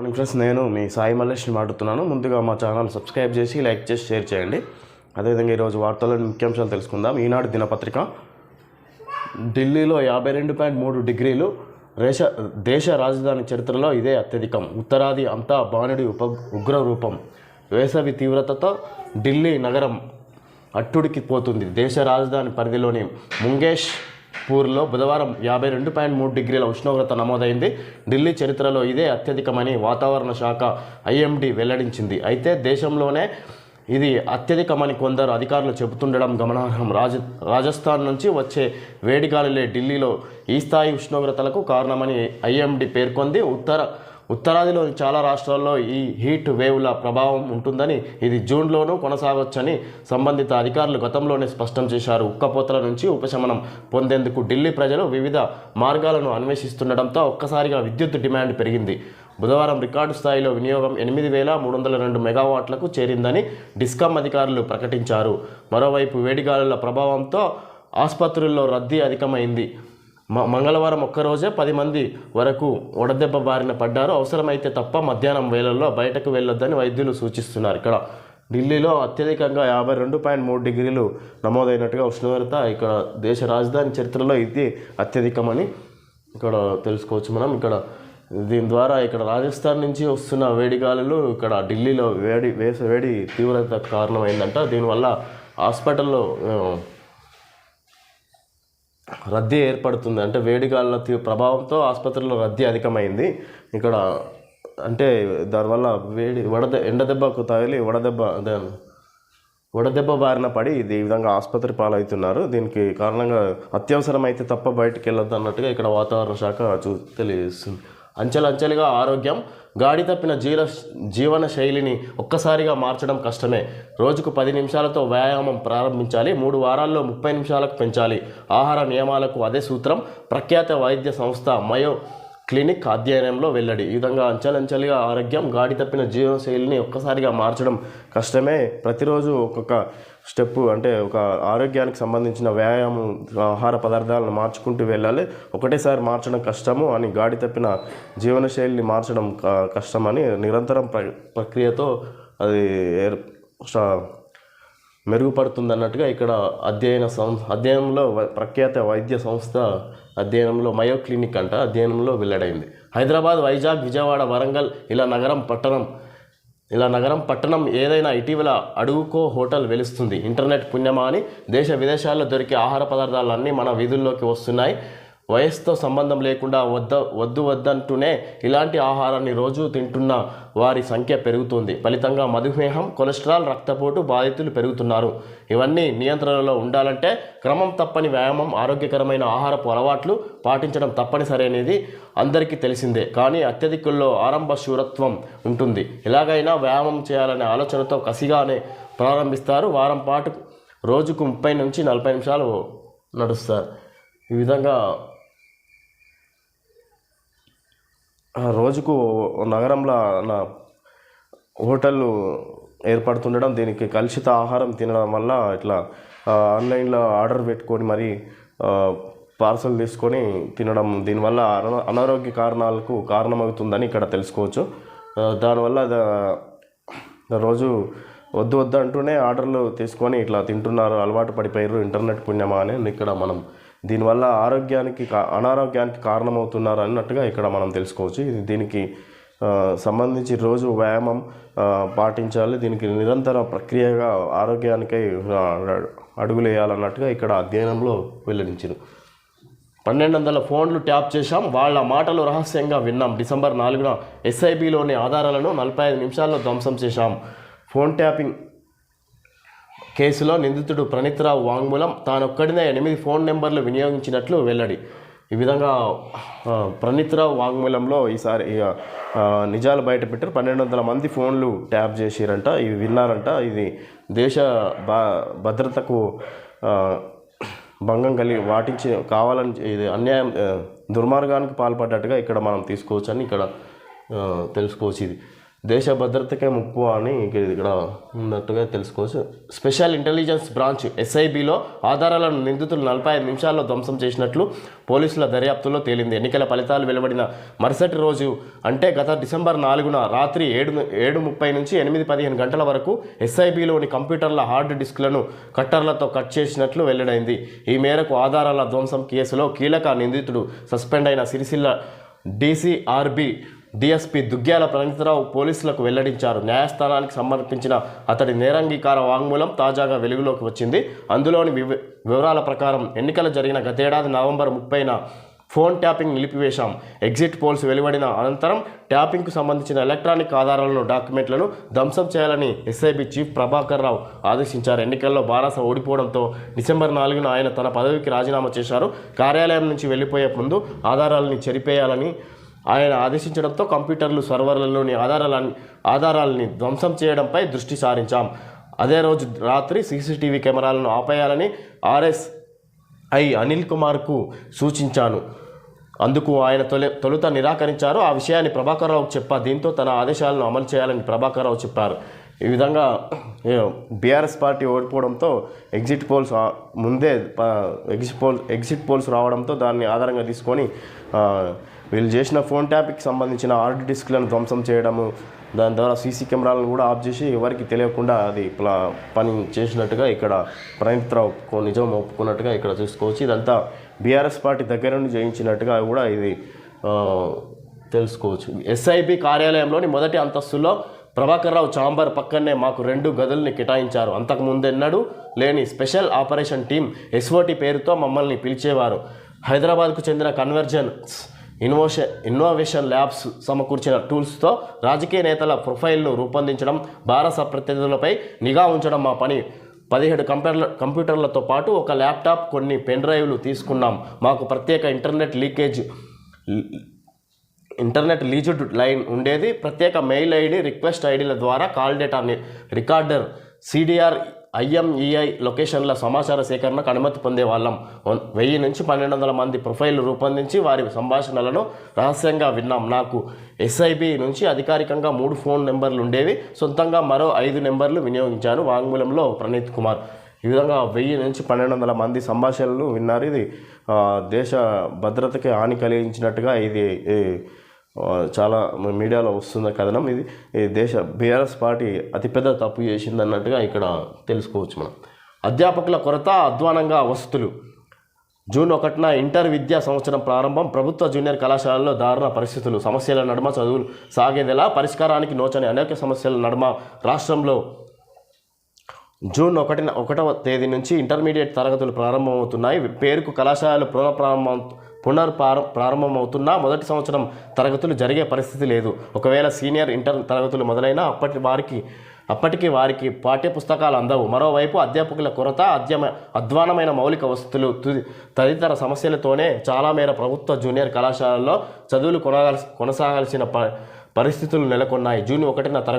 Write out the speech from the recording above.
Morning friends నేను మీ సాయి మల్లేష్ని మాట్లాడుతున్నాను. ముందుగా మా ఛానల్ సబ్స్క్రైబ్ చేసి లైక్ చేసి షేర్ చేయండి. అదేవిధంగా ఈరోజు వార్తల్లోని ముఖ్యాంశాలు తెలుసుకుందాం. ఈనాడు దినపత్రిక. ఢిల్లీలో యాభై రెండు పాయింట్ మూడు డిగ్రీలు. రేష దేశ రాజధాని చరిత్రలో ఇదే అత్యధికం. ఉత్తరాది అంతా బాణుడి ఉప ఉగ్ర రూపం వేసవి తీవ్రతతో ఢిల్లీ నగరం అట్టుడికి పోతుంది. దేశ రాజధాని పరిధిలోని ముంగేష్ పూర్లో బుధవారం యాభై రెండు పాయింట్ మూడు డిగ్రీల ఉష్ణోగ్రత నమోదైంది. ఢిల్లీ చరిత్రలో ఇదే అత్యధికమని వాతావరణ శాఖ ఐఎండీ వెల్లడించింది. అయితే దేశంలోనే ఇది అత్యధికమని కొందరు అధికారులు చెబుతుండడం గమనార్హం. రాజ రాజస్థాన్ నుంచి వచ్చే వేడిగాలులే ఢిల్లీలో ఈ స్థాయి ఉష్ణోగ్రతలకు కారణమని ఐఎండి పేర్కొంది. ఉత్తర ఉత్తరాదిలోని చాలా రాష్ట్రాల్లో ఈ హీట్ వేవ్ల ప్రభావం ఉంటుందని ఇది జూన్లోనూ కొనసాగొచ్చని సంబంధిత అధికారులు గతంలోనే స్పష్టం చేశారు. ఉక్కపోతల నుంచి ఉపశమనం పొందేందుకు ఢిల్లీ ప్రజలు వివిధ మార్గాలను అన్వేషిస్తుండటంతో ఒక్కసారిగా విద్యుత్ డిమాండ్ పెరిగింది. బుధవారం రికార్డు స్థాయిలో వినియోగం ఎనిమిది వేల మూడు వందల రెండు మెగావాట్లకు చేరిందని డిస్కామ్ అధికారులు ప్రకటించారు. మరోవైపు వేడిగాలుల ప్రభావంతో ఆసుపత్రుల్లో రద్దీ అధికమైంది. మంగళవారం ఒక్కరోజే పది మంది వరకు వడదెబ్బ బారిన పడ్డారు. అవసరమైతే తప్ప మధ్యాహ్నం వేళల్లో బయటకు వెళ్ళొద్దని వైద్యులు సూచిస్తున్నారు. ఇక్కడ ఢిల్లీలో అత్యధికంగా యాభై రెండు పాయింట్ మూడు డిగ్రీలు నమోదైనట్టుగా ఉష్ణోగ్రత ఇక్కడ దేశ రాజధాని చరిత్రలో ఇది అత్యధికమని ఇక్కడ తెలుసుకోవచ్చు మనం. ఇక్కడ దీని ద్వారా ఇక్కడ రాజస్థాన్ నుంచి వస్తున్న వేడి గాలులు ఇక్కడ ఢిల్లీలో వేడి వేస వేడి తీవ్రత కారణమైందంట. దీనివల్ల హాస్పిటల్లో రద్దీ ఏర్పడుతుంది. అంటే వేడిగాల ప్రభావంతో ఆసుపత్రిలో రద్దీ అధికమైంది. ఇక్కడ అంటే దానివల్ల వేడి వడదె ఎండ దెబ్బకు తగిలి వడదెబ్బ అదే వడదెబ్బ బారిన పడి ఇది ఈ విధంగా ఆసుపత్రి పాలవుతున్నారు. దీనికి కారణంగా అత్యవసరం అయితే తప్ప బయటకు వెళ్ళొద్దు అన్నట్టుగా ఇక్కడ వాతావరణ శాఖ చూ తెలియజేస్తుంది. అంచెలంచెలుగా ఆరోగ్యం గాడి తప్పిన జీవ జీవన శైలిని ఒక్కసారిగా మార్చడం కష్టమే. రోజుకు పది నిమిషాలతో వ్యాయామం ప్రారంభించాలి మూడు వారాల్లో ముప్పై నిమిషాలకు పెంచాలి. ఆహార నియమాలకు అదే సూత్రం. ప్రఖ్యాత వైద్య సంస్థ మయో క్లినిక్ అధ్యయనంలో వెల్లడి. ఈ విధంగా అంచెలంచెలుగా ఆరోగ్యం గాడి తప్పిన జీవనశైలిని ఒక్కసారిగా మార్చడం కష్టమే. ప్రతిరోజు ఒక్కొక్క స్టెప్ అంటే ఒక ఆరోగ్యానికి సంబంధించిన వ్యాయామం ఆహార పదార్థాలను మార్చుకుంటూ వెళ్ళాలి. ఒకటేసారి మార్చడం కష్టము అని గాడి తప్పిన జీవనశైలిని మార్చడం కష్టమని నిరంతరం ప్ర ప్రక్రియతో అది ఏర్ మెరుగుపడుతుంది అన్నట్టుగా ఇక్కడ అధ్యయన సం అధ్యయనంలో ప్రఖ్యాత వైద్య సంస్థ అధ్యయనంలో మయో క్లినిక్ అంట అధ్యయనంలో వెల్లడైంది. హైదరాబాద్ వైజాగ్ విజయవాడ వరంగల్ ఇలా నగరం పట్టణం ఇలా నగరం పట్టణం ఏదైనా ఇటీవల అడుగుకో హోటల్ వెలుస్తుంది. ఇంటర్నెట్ పుణ్యమా అని దేశ విదేశాల్లో దొరికే ఆహార పదార్థాలన్నీ మన వీధుల్లోకి వస్తున్నాయి. వయసుతో సంబంధం లేకుండా వద్ద వద్దు వద్దంటూనే ఇలాంటి ఆహారాన్ని రోజు తింటున్న వారి సంఖ్య పెరుగుతుంది. ఫలితంగా మధుమేహం కొలెస్ట్రాల్ రక్తపోటు బాధితులు పెరుగుతున్నారు. ఇవన్నీ నియంత్రణలో ఉండాలంటే క్రమం తప్పని వ్యాయామం ఆరోగ్యకరమైన ఆహారపు అలవాట్లు పాటించడం తప్పనిసరి అనేది అందరికీ తెలిసిందే. కానీ అత్యధికుల్లో ఆరంభ శూరత్వం ఉంటుంది. ఎలాగైనా వ్యాయామం చేయాలనే ఆలోచనతో కసిగానే ప్రారంభిస్తారు. వారం పాటు రోజుకు ముప్పై నుంచి నలభై నిమిషాలు నడుస్తారు. ఈ విధంగా ఆ రోజుకు నగరంలో నా హోటళ్ళు ఏర్పడుతుండడం దీనికి కలుషిత ఆహారం తినడం వల్ల ఇట్లా ఆన్లైన్లో ఆర్డర్ పెట్టుకొని మరి పార్సల్ తీసుకొని తినడం దీనివల్ల అనారోగ్య కారణాలకు కారణమవుతుందని ఇక్కడ తెలుసుకోవచ్చు. దానివల్ల రోజు వద్దు వద్దు అంటూనే ఆర్డర్లు తీసుకొని ఇట్లా తింటున్నారు అలవాటు పడిపోయారు ఇంటర్నెట్ పుణ్యమా అని ఇక్కడ మనం దీనివల్ల ఆరోగ్యానికి కా- అనారోగ్యానికి కారణమవుతున్నారు అన్నట్టుగా ఇక్కడ మనం తెలుసుకోవచ్చు. ఇది దీనికి సంబంధించి రోజు వ్యాయామం పాటించాలి. దీనికి నిరంతర ప్రక్రియగా ఆరోగ్యానికై అడుగులేయాలన్నట్టుగా అడుగులు వేయాలన్నట్టుగా ఇక్కడ అధ్యయనంలో వెల్లడించారు. పన్నెండు వందల ఫోన్లు ట్యాప్ చేశాం. వాళ్ళ మాటలు రహస్యంగా విన్నాం. డిసెంబర్ నాలుగున ఎస్ఐబిలోని ఆధారాలను నలభై ఐదు నిమిషాల్లో ధ్వంసం చేశాం. ఫోన్ ట్యాపింగ్ కేసులో నిందితుడు ప్రణీత్రావు వాంగ్మూలం తానొక్కడినే ఎనిమిది ఫోన్ నెంబర్లు వినియోగించినట్లు వెల్లడి. ఈ విధంగా ప్రణీత్రావు వాంగ్మూలంలో ఈసారి ఇక, నిజాలు బయట పెట్టారు పన్నెండు వందల మంది ఫోన్లు ట్యాప్ చేసిరంట ఇవి విన్నారంట. ఇది దేశ భద్రతకు భంగం కలిగి వాటించి కావాలని ఇది అన్యాయం దుర్మార్గానికి పాల్పడ్డట్టుగా ఇక్కడ మనం తీసుకోవచ్చని ఇక్కడ తెలుసుకోవచ్చు ఇది. దేశ భద్రతకే ముప్పు అని ఇక్కడ ఉన్నట్టుగా తెలుసుకోవచ్చు. స్పెషల్ ఇంటెలిజెన్స్ బ్రాంచ్ ఎస్ఐబిలో ఆధారాలను నిందితులు నలభై ఐదు నిమిషాల్లో ధ్వంసం చేసినట్లు పోలీసుల దర్యాప్తులో తేలింది. ఎన్నికల ఫలితాలు వెలువడిన మరుసటి రోజు అంటే గత డిసెంబర్ నాలుగున రాత్రి ఏడు ఏడు ముప్పై నుంచి ఎనిమిది పదిహేను గంటల వరకు ఎస్ఐబిలోని కంప్యూటర్ల హార్డ్ డిస్క్లను కట్టర్లతో కట్ చేసినట్లు వెల్లడైంది. ఈ మేరకు ఆధారాల ధ్వంసం కేసులో కీలక నిందితుడు సస్పెండ్ అయిన సిరిసిల్ల డీసీఆర్బి డిఎస్పీ దుగ్గ్యాల ప్రణీతరావు పోలీసులకు వెల్లడించారు. న్యాయస్థానానికి సమర్పించిన అతడి నేరంగీకార వాంగ్మూలం తాజాగా వెలుగులోకి వచ్చింది. అందులోని వివ వివరాల ప్రకారం ఎన్నికలు జరిగిన గతేడాది నవంబర్ ముప్పైన ఫోన్ ట్యాపింగ్ నిలిపివేశాం. ఎగ్జిట్ పోల్స్ వెలువడిన అనంతరం ట్యాపింగ్కు సంబంధించిన ఎలక్ట్రానిక్ ఆధారాలను డాక్యుమెంట్లను ధ్వంసం చేయాలని ఎస్ఐబి చీఫ్ ప్రభాకర్ రావు ఆదేశించారు. ఎన్నికల్లో బారాస ఓడిపోవడంతో డిసెంబర్ నాలుగున ఆయన తన పదవికి రాజీనామా చేశారు. కార్యాలయం నుంచి వెళ్ళిపోయే ముందు ఆధారాలని చెరిపేయాలని ఆయన ఆదేశించడంతో కంప్యూటర్లు సర్వర్లలోని ఆధారాలని ఆధారాలని ధ్వంసం చేయడంపై దృష్టి సారించాం. అదే రోజు రాత్రి సీసీటీవీ కెమెరాలను ఆపేయాలని ఆర్ఎస్ ఐ అనిల్ కుమార్కు సూచించాను. అందుకు ఆయన తొలి తొలుత నిరాకరించారు. ఆ విషయాన్ని ప్రభాకర్ రావుకు చెప్పా దీంతో తన ఆదేశాలను అమలు చేయాలని ప్రభాకర్ రావు చెప్పారు. ఈ విధంగా బీఆర్ఎస్ పార్టీ ఓడిపోవడంతో ఎగ్జిట్ పోల్స్ ముందే ప- ఎగ్జిట్ పోల్ ఎగ్జిట్ పోల్స్ రావడంతో దాన్ని ఆధారంగా తీసుకొని వీళ్ళు చేసిన ఫోన్ ట్యాప్కి సంబంధించిన హార్డ్ డిస్క్లను ధ్వంసం చేయడము దాని ద్వారా సీసీ కెమెరాలను కూడా ఆఫ్ చేసి ఎవరికి తెలియకుండా అది ప్లా పని చేసినట్టుగా ఇక్కడ ప్రణీత్ ఒప్పుకో నిజం ఒప్పుకున్నట్టుగా ఇక్కడ చూసుకోవచ్చు. ఇదంతా బీఆర్ఎస్ పార్టీ దగ్గర నుండి జయించినట్టుగా కూడా ఇది తెలుసుకోవచ్చు. ఎస్ఐబి కార్యాలయంలోని మొదటి అంతస్తులో ప్రభాకర్ రావు చాంబర్ పక్కనే మాకు రెండు గదుల్ని కేటాయించారు. అంతకు ముందెన్నడూ లేని స్పెషల్ ఆపరేషన్ టీం ఎస్ఓటి పేరుతో మమ్మల్ని పిలిచేవారు. హైదరాబాద్కు చెందిన కన్వర్జెన్స్ ఇన్నోవేషన్ ఇన్నోవేషన్ ల్యాబ్స్ సమకూర్చిన టూల్స్తో రాజకీయ నేతల ప్రొఫైల్ను రూపొందించడం భారత ప్రతినిధులపై నిఘా ఉంచడం మా పని. పదిహేడు కంప్యూటర్ల కంప్యూటర్లతో పాటు ఒక ల్యాప్టాప్ కొన్ని పెన్ డ్రైవ్లు తీసుకున్నాం. మాకు ప్రత్యేక internet leakage internet leased line ఉండేది. ప్రత్యేక మెయిల్ ఐడి రిక్వెస్ట్ ఐడీల ద్వారా call data recorder CDR IMEI లొకేషన్ల సమాచార సేకరణకు అనుమతి పొందేవాళ్ళం. వన్- వెయ్యి నుంచి పన్నెండు వందల మంది ప్రొఫైల్ రూపొందించి వారి సంభాషణలను రహస్యంగా విన్నాం. నాకు ఎస్ఐబి నుంచి అధికారికంగా మూడు ఫోన్ నెంబర్లు ఉండేవి. సొంతంగా మరో ఐదు నెంబర్లు వినియోగించాను. వాంగ్మూలంలో ప్రణీత్ కుమార్. ఈ విధంగా వెయ్యి నుంచి పన్నెండు వందల మంది సంభాషణలు విన్నారు. ఇది దేశ భద్రతకి హాని కలిగించినట్టుగా ఇది చాలా మీడియాలో వస్తున్న కథనం. ఇది ఈ దేశ బీఆర్ఎస్ పార్టీ అతిపెద్ద తప్పు చేసింది అన్నట్టుగా ఇక్కడ తెలుసుకోవచ్చు మనం. అధ్యాపకుల కొరత అధ్వానంగా వసతులు జూన్ ఒకటిన ఇంటర్ విద్యా సంవత్సరం ప్రారంభం. ప్రభుత్వ జూనియర్ కళాశాలల్లో దారుణ పరిస్థితులు. సమస్యల నడుమ చదువులు సాగేదెలా? పరిష్కారానికి నోచని అనేక సమస్యల నడుమ రాష్ట్రంలో జూన్ ఒకటిన ఒకటవ తేదీ నుంచి ఇంటర్మీడియట్ తరగతులు ప్రారంభమవుతున్నాయి. పేరుకు కళాశాలలు పునఃప్రారంభం పునర్ప్రార ప్రారంభమవుతున్నా మొదటి సంవత్సరం తరగతులు జరిగే పరిస్థితి లేదు. ఒకవేళ సీనియర్ ఇంటర్ తరగతులు మొదలైనా అప్పటి వారికి అప్పటికి వారికి పాఠ్య పుస్తకాలు అందవు. మరోవైపు అధ్యాపకుల కొరత అధ్యమ అధ్వానమైన మౌలిక వసతులు తుది తదితర సమస్యలతోనే చాలా మేర ప్రభుత్వ జూనియర్ కళాశాలల్లో చదువులు కొనగాల్సి కొనసాగాల్సిన ప పరిస్థితులు నెలకొన్నాయి. జూన్ ఒకటిన తరగతి